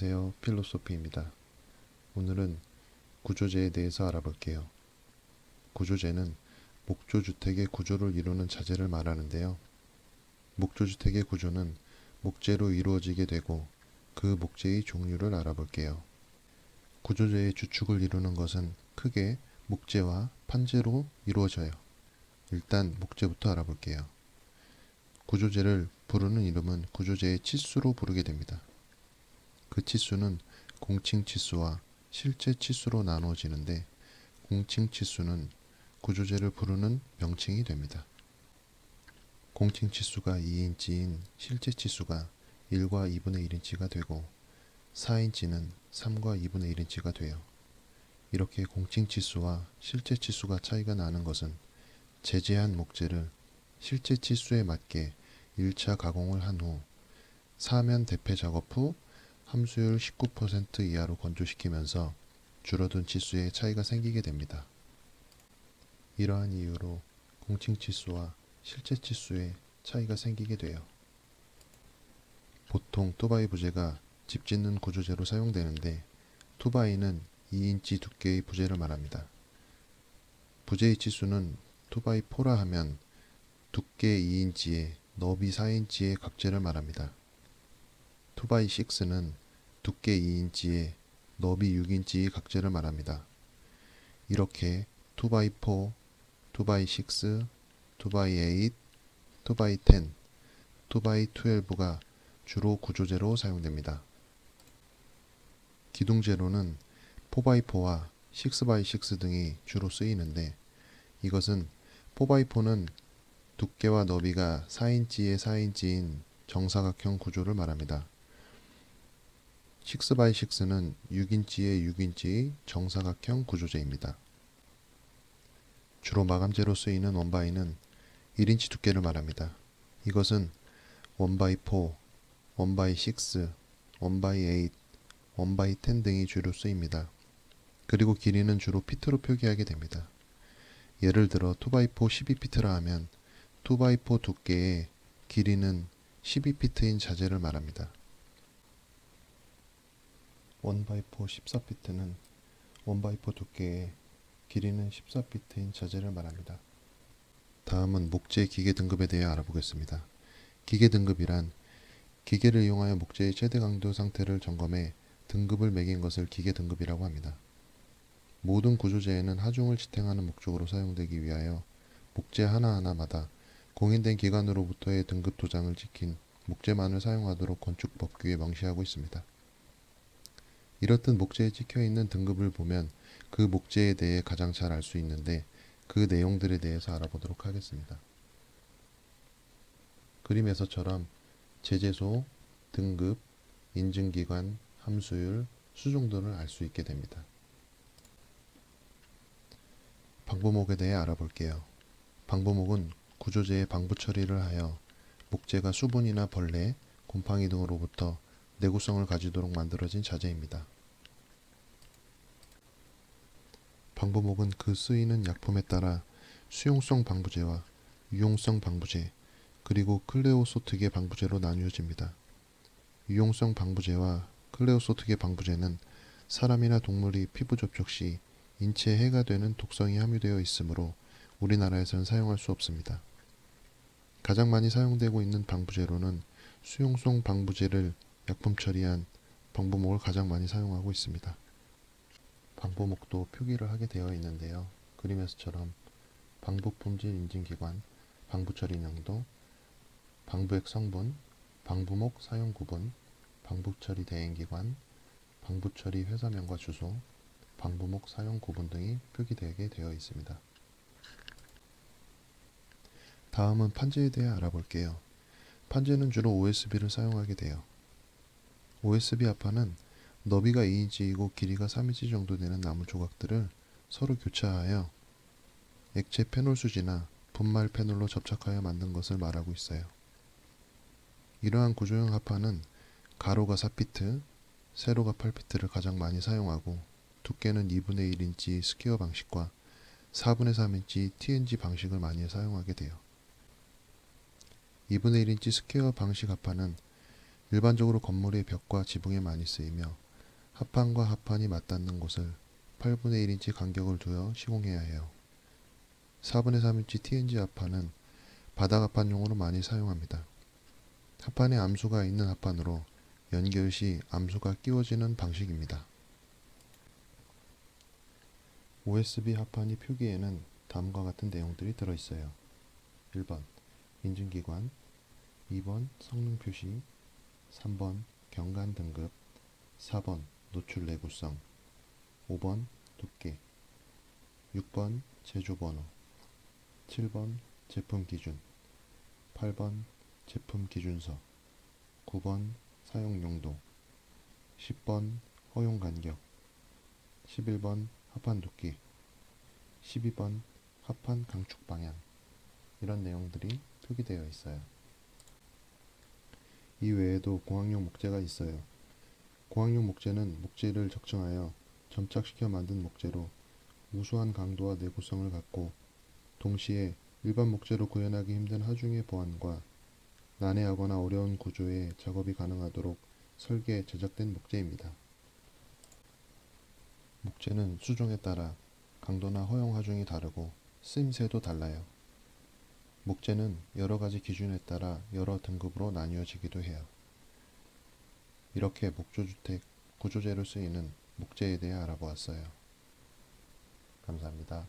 안녕하세요. 필로소피입니다. 오늘은 구조제에 대해서 알아볼게요. 구조제는 목조주택의 구조를 이루는 자재를 말하는데요. 목조주택의 구조는 목재로 이루어지게 되고 그 목재의 종류를 알아볼게요. 구조제의 주축을 이루는 것은 크게 목재와 판재로 이루어져요. 일단 목재부터 알아볼게요. 구조제를 부르는 이름은 구조제의 치수로 부르게 됩니다. 그 치수는 공칭 치수와 실제 치수로 나누어지는데 공칭 치수는 구조제를 부르는 명칭이 됩니다. 공칭 치수가 2인치인 실제 치수가 1과 2분의 1인치가 되고 4인치는 3과 2분의 1인치가 돼요. 이렇게 공칭 치수와 실제 치수가 차이가 나는 것은 제재한 목재를 실제 치수에 맞게 1차 가공을 한 후 사면 대패 작업 후 함수율 19% 이하로 건조시키면서 줄어든 치수에 차이가 생기게 됩니다. 이러한 이유로 공칭 치수와 실제 치수에 차이가 생기게 돼요. 보통 투바이 부재가 집 짓는 구조재로 사용되는데 투바이는 2인치 두께의 부재를 말합니다. 부재의 치수는 투바이 포라 하면 두께 2인치에 너비 4인치의 각재를 말합니다. 투바이 6는 두께 2인치에 너비 6인치의 각재를 말합니다. 이렇게 투바이 4, 투바이 6, 투바이 8, 투바이 10, 투바이 12가 주로 구조재로 사용됩니다. 기둥재로는 4x4와 6x6 등이 주로 쓰이는데 이것은 4x4는 두께와 너비가 4인치에 4인치인 정사각형 구조를 말합니다. 6x6는 6인치에 6인치의 정사각형 구조재입니다. 주로 마감재로 쓰이는 원바이는 1인치 두께를 말합니다. 이것은 1x4, 1x6, 1x8, 1x10 등이 주로 쓰입니다. 그리고 길이는 주로 피트로 표기하게 됩니다. 예를 들어 2x4 12피트라 하면 2x4 두께의 길이는 12피트인 자재를 말합니다. 1x4 14피트는 1x4 두께의 길이는 14피트인 자재를 말합니다. 다음은 목재 기계 등급에 대해 알아보겠습니다. 기계 등급이란 기계를 이용하여 목재의 최대 강도 상태를 점검해 등급을 매긴 것을 기계 등급이라고 합니다. 모든 구조재에는 하중을 지탱하는 목적으로 사용되기 위하여 목재 하나하나마다 공인된 기관으로부터의 등급 도장을 찍힌 목재만을 사용하도록 건축 법규에 명시하고 있습니다. 이렇듯 목재에 찍혀 있는 등급을 보면 그 목재에 대해 가장 잘 알 수 있는데 그 내용들에 대해서 알아보도록 하겠습니다. 그림에서처럼 제재소, 등급, 인증기관, 함수율, 수종도를 알수 있게 됩니다. 방부목에 대해 알아볼게요. 방부목은 구조재의 방부 처리를 하여 목재가 수분이나 벌레, 곰팡이 등으로부터 내구성을 가지도록 만들어진 자재입니다. 방부목은 그 쓰이는 약품에 따라 수용성 방부제와 유용성 방부제, 그리고 클레오소트계 방부제로 나뉘어집니다. 유용성 방부제와 클레오소트계 방부제는 사람이나 동물이 피부 접촉 시 인체에 해가 되는 독성이 함유되어 있으므로 우리나라에서는 사용할 수 없습니다. 가장 많이 사용되고 있는 방부제로는 수용성 방부제를 약품 처리한 방부목을 가장 많이 사용하고 있습니다. 방부목도 표기를 하게 되어 있는데요. 그림에서처럼 방부 품질 인증기관, 방부 처리 양도, 방부액 성분, 방부목 사용 구분, 방부 처리 대행기관, 방부 처리 회사명과 주소, 방부목 사용 구분 등이 표기되게 되어 있습니다. 다음은 판재에 대해 알아볼게요. 판재는 주로 OSB를 사용하게 돼요. OSB 합판은 너비가 2인치이고 길이가 3인치 정도 되는 나무 조각들을 서로 교차하여 액체 페놀 수지나 분말 페놀로 접착하여 만든 것을 말하고 있어요. 이러한 구조형 합판은 가로가 4피트, 세로가 8피트를 가장 많이 사용하고 두께는 2분의 1인치 스퀘어 방식과 4분의 3인치 TNG 방식을 많이 사용하게 돼요. 2분의 1인치 스퀘어 방식 합판은 일반적으로 건물의 벽과 지붕에 많이 쓰이며 합판과 합판이 맞닿는 곳을 8분의 1인치 간격을 두어 시공해야 해요. 4분의 3인치 TNG 합판은 바닥 합판용으로 많이 사용합니다. 합판에 암수가 있는 합판으로 연결 시 암수가 끼워지는 방식입니다. OSB 합판이 표기에는 다음과 같은 내용들이 들어있어요. 1번 인증기관 2번 성능 표시 3번 경관 등급 4번 노출 내구성 5번 두께 6번 제조 번호 7번 제품 기준 8번 제품 기준서 9번 사용 용도 10번 허용 간격 11번 합판 두께 12번 합판 강축 방향 이런 내용들이 표기되어 있어요. 이 외에도 공학용 목재가 있어요. 공학용 목재는 목재를 적정하여 점착시켜 만든 목재로 우수한 강도와 내구성을 갖고 동시에 일반 목재로 구현하기 힘든 하중의 보안과 난해하거나 어려운 구조의 작업이 가능하도록 설계 제작된 목재입니다. 목재는 수종에 따라 강도나 허용 하중이 다르고 쓰임새도 달라요. 목재는 여러 가지 기준에 따라 여러 등급으로 나뉘어지기도 해요. 이렇게 목조주택 구조재로 쓰이는 목재에 대해 알아보았어요. 감사합니다.